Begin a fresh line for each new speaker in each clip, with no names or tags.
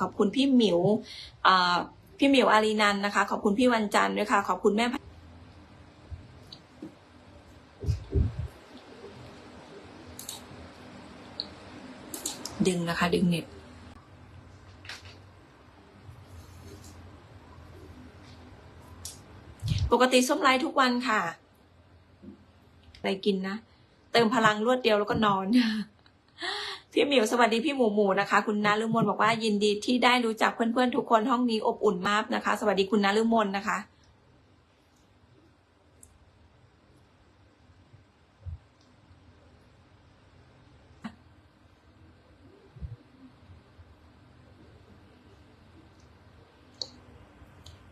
ขอบคุณพี่หมิวพี่หมิวอารีนันนะคะ ขอบคุณพี่วันจันทร์ด้วยค่ะ ขอบคุณแม่ดึงนะคะ ดึงเน็ตปกติส้มไลทุกวันค่ะ อะไรกินนะ เติมพลังรวดเดียวแล้วก็นอน พี่หมิวสวัสดีพี่หมูหมูนะคะ คุณนาลุมนบอกว่ายินดีที่ได้รู้จักเพื่อนๆทุกคนห้องนี้อบอุ่นมากนะคะ สวัสดีคุณนาลุมนนะคะ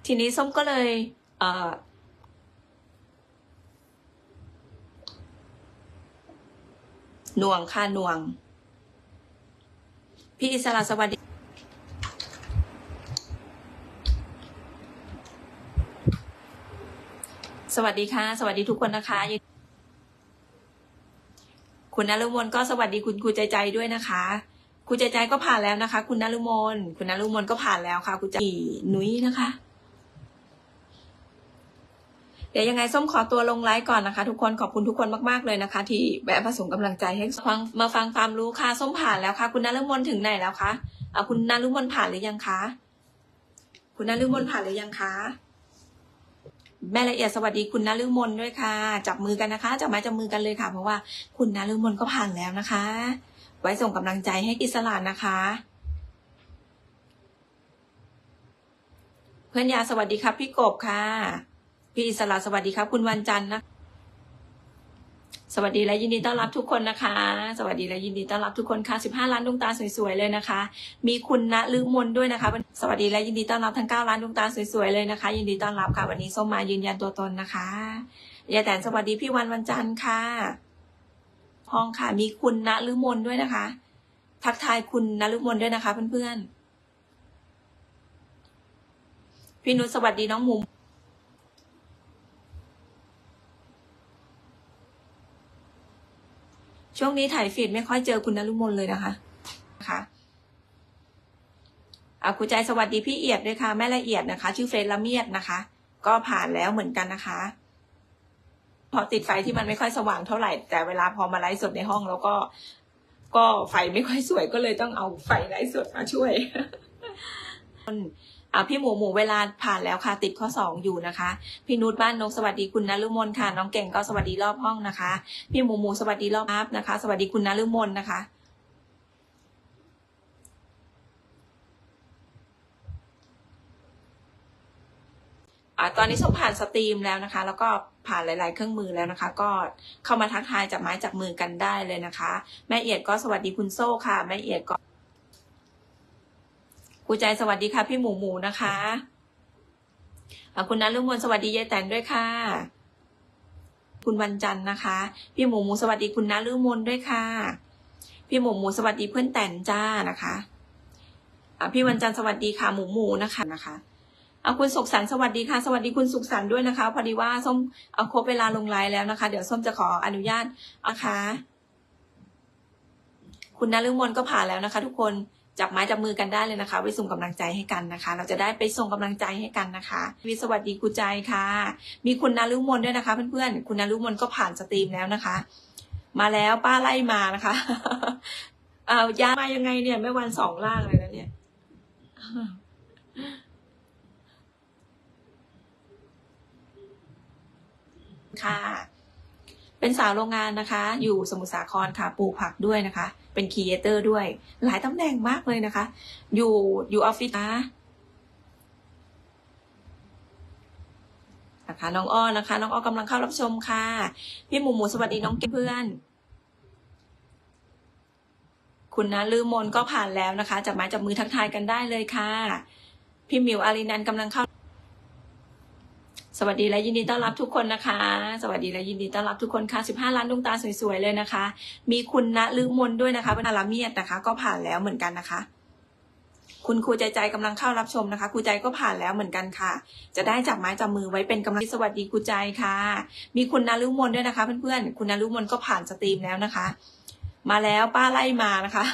ทีนี้ส้มก็เลยเอ่อหน่วงค่ะหน่วง พี่อิสระสวัสดี สวัสดีค่ะ สวัสดีทุกคนนะคะ คุณนรุมนก็สวัสดีคุณครูใจใจด้วยนะคะครูใจใจก็ผ่านแล้วนะคะ คุณนรุมนคุณนรุมนก็ผ่านแล้วค่ะครูใจนุ้ยนะคะ เดี๋ยวยังไงส้มขอตัวลงไลฟ์ก่อนนะคะ ทุกคนขอบคุณทุกคนมากๆเลยนะคะ ที่แวะมาส่งกำลังใจให้ฟังมาฟังความรู้ค่ะส้มผ่านแล้วค่ะ คุณนฤมลถึงไหนแล้วคะเอาคุณนฤมลผ่านหรือยังคะคุณนฤมลผ่านหรือยังคะแม่ละเอียดสวัสดีคุณนฤมลด้วยค่ะ จับมือกันนะคะจับไม้จับมือกันเลยค่ะ เพราะว่าคุณนฤมลก็ผ่านแล้วนะคะ ไว้ส่งกำลังใจให้กิสลานนะคะ เพื่อนยาสวัสดีครับพี่กบค่ะ พี่อิสระสวัสดีครับ คุณวันจันทร์นะ สวัสดีและยินดีต้อนรับทุกคนนะคะ สวัสดีและยินดีต้อนรับทุกคนค่ะ 15 ล้านดวงตาสวยๆเลยนะคะ มีคุณณลืมนด้วยนะคะ สวัสดีและยินดีต้อนรับทั้ง 9 ล้านดวงตาสวยๆเลยนะคะ ยินดีต้อนรับค่ะวันนี้ส้มมายืนยันตัวตนนะคะยายแตนสวัสดีพี่วันวันจันทร์ค่ะห้องค่ะ มีคุณณลืมนด้วยนะคะ ทักทายคุณณลืมนด้วยนะคะ เพื่อนๆพี่นุชสวัสดีน้องมุม ช่วงนี้ถ่ายฟีดไม่ค่อยเจอคุณนรุมนเลยนะคะนะคะอาคุณใจสวัสดีพี่เอียดด้วยค่ะแม่ละเอียดนะคะ ชื่อเฟรนละเมียดนะคะ ก็ผ่านแล้วเหมือนกันนะคะ พอติดไฟที่มันไม่ค่อยสว่างเท่าไหร่ แต่เวลาพอมาไลฟ์สดในห้องแล้วก็ ก็ไฟไม่ค่อยสวยก็เลยต้องเอาไฟไลฟ์สดมาช่วย อ่าพี่หมูหมูเวลาผ่านแล้วค่ะ ติดข้อสองอยู่นะคะ พี่นุชบ้านนกสวัสดีคุณนฤมลค่ะ น้องเก่งก็สวัสดีรอบห้องนะคะ พี่หมูหมูสวัสดีรอบอัพนะคะ สวัสดีคุณนฤมลนะคะอตอนนี้ส้มผ่านสตรีมแล้วนะคะ แล้วก็ผ่านหลาย ๆ เครื่องมือแล้วนะคะ ก็เข้ามาทักทายจับไม้จับมือกันได้เลยนะคะ แม่เอียดก็สวัสดีคุณโซ่ค่ะ แม่เอียดก็ ครูใจสวัสดีค่ะ พี่หมูหมูนะคะคุณนัทลุงมนสวัสดียายแตนด้วยค่ะ คุณวันจันทร์นะคะ พี่หมูหมูสวัสดีคุณนัทลุงมนด้วยค่ะ พี่หมูหมูสวัสดีเพื่อนแตนจ้านะคะพี่วันจันทร์สวัสดีค่ะหมูหมูนะคะนะคะเอาคุณสุขสันต์สวัสดีค่ะ สวัสดีคุณสุขสันต์ด้วยนะคะ พอดีว่าส้มเอาครบเวลาลงไลน์แล้วนะคะ เดี๋ยวส้มจะขออนุญาตนะคะ คุณนฤมลก็ผ่านแล้วนะคะ ทุกคน จับไม้จับมือกันได้เลยนะคะ ไปส่งกำลังใจให้กันนะคะ เราจะได้ไปส่งกำลังใจให้กันนะคะวิสวัสดีครูใจค่ะ มีคุณนฤมลด้วยนะคะ เพื่อนๆคุณนฤมลก็ผ่านสตรีมแล้วนะคะ มาแล้วป้าไล่มานะคะเอายามายังไงเนี่ยไม่วันสองล่างเลยนะเนี่ยค่ะ เป็นสาวโรงงานนะคะ อยู่สมุทรสาครค่ะ ปลูกผักด้วยนะคะ เป็นครีเอเตอร์ด้วย หลายตำแหน่งมากเลยนะคะ อยู่อยู่ออฟฟิศนะนะคะน้องอ้อนะคะ น้องอ้อกำลังเข้ารับชมค่ะ พี่หมูหมูสวัสดีน้องเพื่อน คุณนะลืมมนก็ผ่านแล้วนะคะจับไม้จับมือทักทายกันได้เลยค่ะ พี่หมิวอารีนันท์กำลังเข้า สวัสดีและยินดีต้อนรับทุกคนนะคะ สวัสดีและยินดีต้อนรับทุกคนค่ะ 15 ล้านดวงตาสวยๆเลยนะคะ มีคุณณลืมนด้วยนะคะเป็นอาราเมียดนะคะ ก็ผ่านแล้วเหมือนกันนะคะ คุณครูใจใจกำลังเข้ารับชมนะคะครูใจก็ผ่านแล้วเหมือนกันค่ะ จะได้จับไม้จับมือไว้เป็นกำลังสวัสดีครูใจค่ะ มีคุณณลืมนด้วยนะคะ เพื่อนๆคุณณลืมนก็ผ่านสตรีมแล้วนะคะ มาแล้วป้าไล่มานะคะ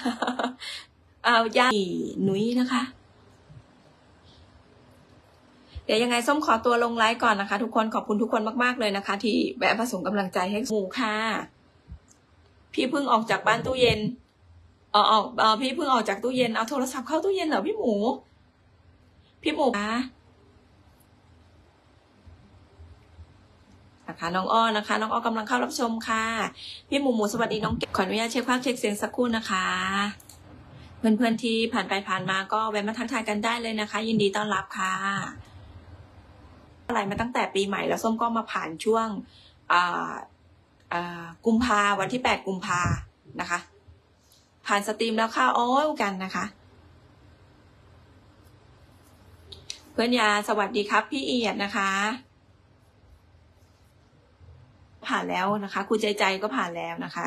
เอายาหนุยนะคะ เดี๋ยวยังไงส้มขอตัวลงไลฟ์ก่อนนะคะ ทุกคนขอบคุณทุกคนมากๆเลยนะคะ ที่แวะมาส่งกำลังใจให้หมูค่ะ พี่เพิ่งออกจากบ้านตู้เย็นเออออกเออพี่เพิ่งออกจากตู้เย็นเอาโทรศัพท์เข้าตู้เย็นเหรอพี่หมู พี่หมูคะนะคะน้องอ้อนะคะ น้องอ้อกำลังเข้ารับชมค่ะ พี่หมูหมูสวัสดีน้องเก็บขออนุญาตเช็คภาพเช็คเสียงสักครู่นะคะ เพื่อนๆที่ผ่านไปผ่านมาก็แวะมาทักทายกันได้เลยนะคะ ยินดีต้อนรับค่ะ อะไรมาตั้งแต่ปีใหม่แล้วส้มก็มาผ่านช่วงกุมภาวันที่แปดกุมภานะคะ ผ่านสตรีมแล้วค่ะโอ้กันนะคะ เพื่อนยาสวัสดีครับ พี่เอียดนะคะ ผ่านแล้วนะคะครูใจใจก็ผ่านแล้วนะคะ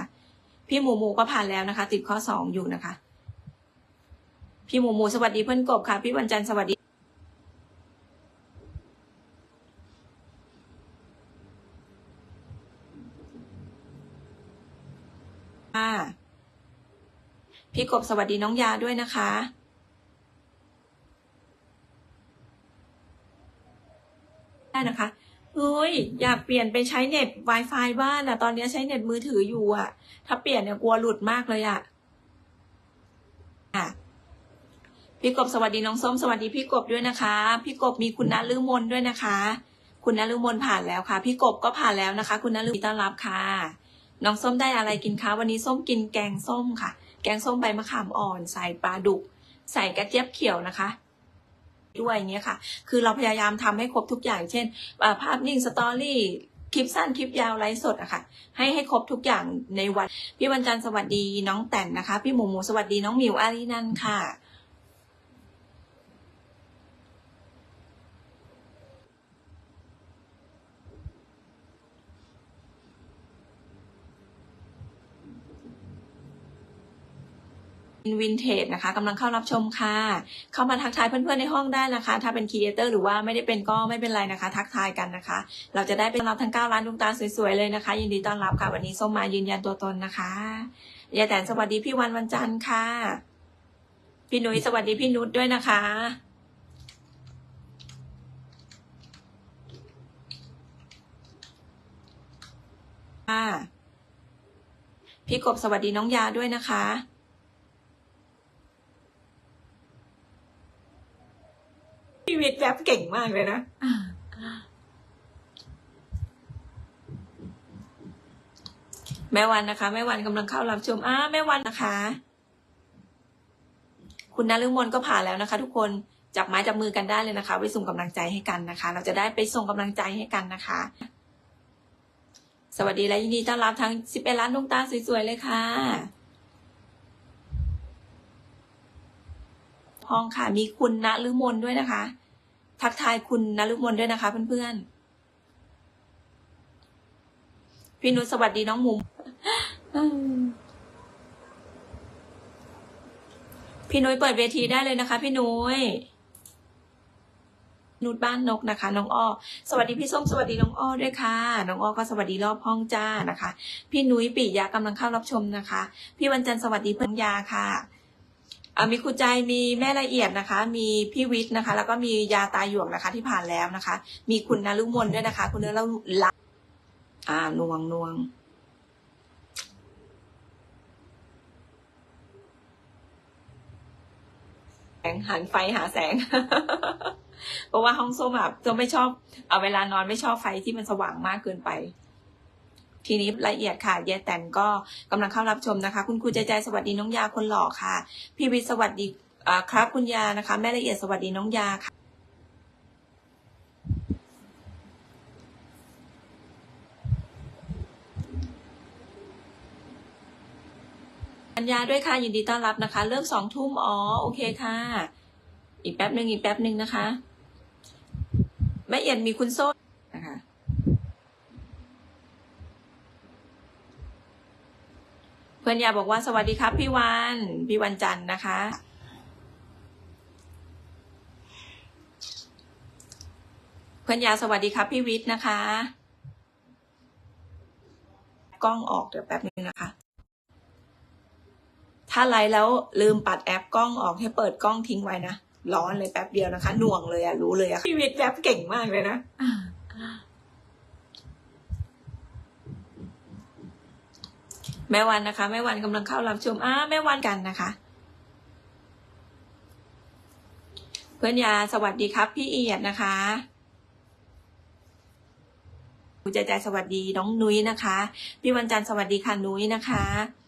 พี่หมูหมูก็ผ่านแล้วนะคะ ติดข้อสองอยู่นะคะ พี่หมูหมูสวัสดีเพื่อนกบค่ะ พี่วันจันทร์สวัสดี ค่ะ พี่กบสวัสดีน้องยาด้วยนะคะ ได้นะคะเฮ้ยอยากเปลี่ยนไปใช้เน็ต Wi-Fi บ้านอะตอนนี้ใช้เน็ตมือถืออยู่อะถ้าเปลี่ยนเนี่ยกลัวหลุดมากเลยอะอะพี่กบสวัสดีน้องส้มสวัสดีพี่กบด้วยนะคะ พี่กบมีคุณนลืมนด้วยนะคะ คุณนลืมนผ่านแล้วค่ะ พี่กบก็ผ่านแล้วนะคะ คุณนลืมต้อนรับค่ะ น้องส้มได้อะไรกินคะวันนี้ส้มกินแกงส้มค่ะ แกงส้มใบมะขามอ่อน ใส่ปลาดุก ใส่กระเจี๊ยบเขียวนะคะ ด้วยอย่างเงี้ยค่ะ คือเราพยายามทำให้ครบทุกอย่าง เช่น ภาพนิ่งสตอรี่คลิปสั้นคลิปยาวไลฟ์สดอะค่ะ ให้ให้ครบทุกอย่างในวัน พี่วันจันทร์สวัสดีน้องแต่นนะคะ พี่หมูหมูสวัสดีน้องหมิวอารีนันค่ะ วินเทจนะคะกำลังเข้ารับชมค่ะ เข้ามาทักทายเพื่อนๆในห้องได้นะคะ ถ้าเป็นครีเอเตอร์หรือว่าไม่ได้เป็นก็ไม่เป็นไรนะคะ ทักทายกันนะคะ เราจะได้เป็นรับทั้ง9ล้านดวงตาสวยๆเลยนะคะ ยินดีต้อนรับค่ะวันนี้ส้มมายืนยันตัวตนนะคะยายแตนสวัสดีพี่วันวันจันทร์ค่ะ พี่นุ้ยสวัสดีพี่นุชด้วยนะคะค่ะพี่กบสวัสดีน้องยาด้วยนะคะ พี่วิทย์แรปเก่งมากเลยนะแม่วันนะคะ แม่วันกำลังเข้ารับชมอ้าแม่วันนะคะ คุณนฤมลก็ผ่านแล้วนะคะ ทุกคนจับไม้จับมือกันได้เลยนะคะ ไปส่งกำลังใจให้กันนะคะ เราจะได้ไปส่งกำลังใจให้กันนะคะ สวัสดีและยินดีต้อนรับทั้ง11ล้านดวงตาสวยๆเลยค่ะห้องค่ะมีคุณณฤมลด้วยนะคะ ทักทายคุณณฤมลด้วยนะคะเพื่อนๆ พี่นุชสวัสดีน้องมุม พี่นุ้ยเปิดเวทีได้เลยนะคะ พี่นุ้ย นุชบ้านนกนะคะ น้องอ้อ สวัสดีพี่ส้มสวัสดีน้องอ้อด้วยค่ะ น้องอ้อก็สวัสดีรอบห้องจ้านะคะ พี่นุ้ยปิยากำลังเข้ารับชมนะคะ พี่วันจันทร์สวัสดีเพื่อนยาค่ะ มีครูใจมีแม่ละเอียดนะคะ มีพี่วิทย์นะคะ แล้วก็มียาตาหยวกนะคะ ที่ผ่านแล้วนะคะ มีคุณนรุมนด้วยนะคะ คุณเนื้อเราลักอ่านวงนวงแสงหันไฟหาแสง เพราะว่าห้องส้มแบบจะไม่ชอบ เอาเวลานอนไม่ชอบไฟที่มันสว่างมากเกินไป ทีนี้ละเอียดค่ะเยแตนก็กำลังเข้ารับชมนะคะ คุณครูใจใจสวัสดีน้องยาคนหล่อค่ะ พี่วิสวัสดีครับคุณยานะคะ แม่ละเอียดสวัสดีน้องยาค่ะัญญาด้วยค่ะยินดีต้อนรับนะคะ เลิกสองทุ่มอ๋อโอเคค่ะ อีกแป๊บหนึ่งอีกแป๊บหนึ่งนะคะแม่เอียดมีคุณโซ่นะคะ เพื่อนยาบอกว่าสวัสดีครับ พี่วัน พี่วันจันทร์นะคะ เพื่อนยาสวัสดีครับ พี่วิทย์นะคะ กล้องออกเดี๋ยวแป๊บนึงนะคะ ถ้าไลฟ์แล้วลืมปัดแอปกล้องออกให้เปิดกล้องทิ้งไว้นะร้อนเลยแป๊บเดียวนะคะ หน่วงเลยอะรู้เลยอะพี่วิทย์แป๊บเก่งมากเลยนะ แม่วันนะคะ แม่วันกำลังเข้ารับชมอ้าแม่วันกันนะคะ เพื่อนยาสวัสดีครับ พี่เอียดนะคะคุณใจใจสวัสดีน้องนุ้ยนะคะ พี่วันจันทร์สวัสดีค่ะนุ้ยนะคะ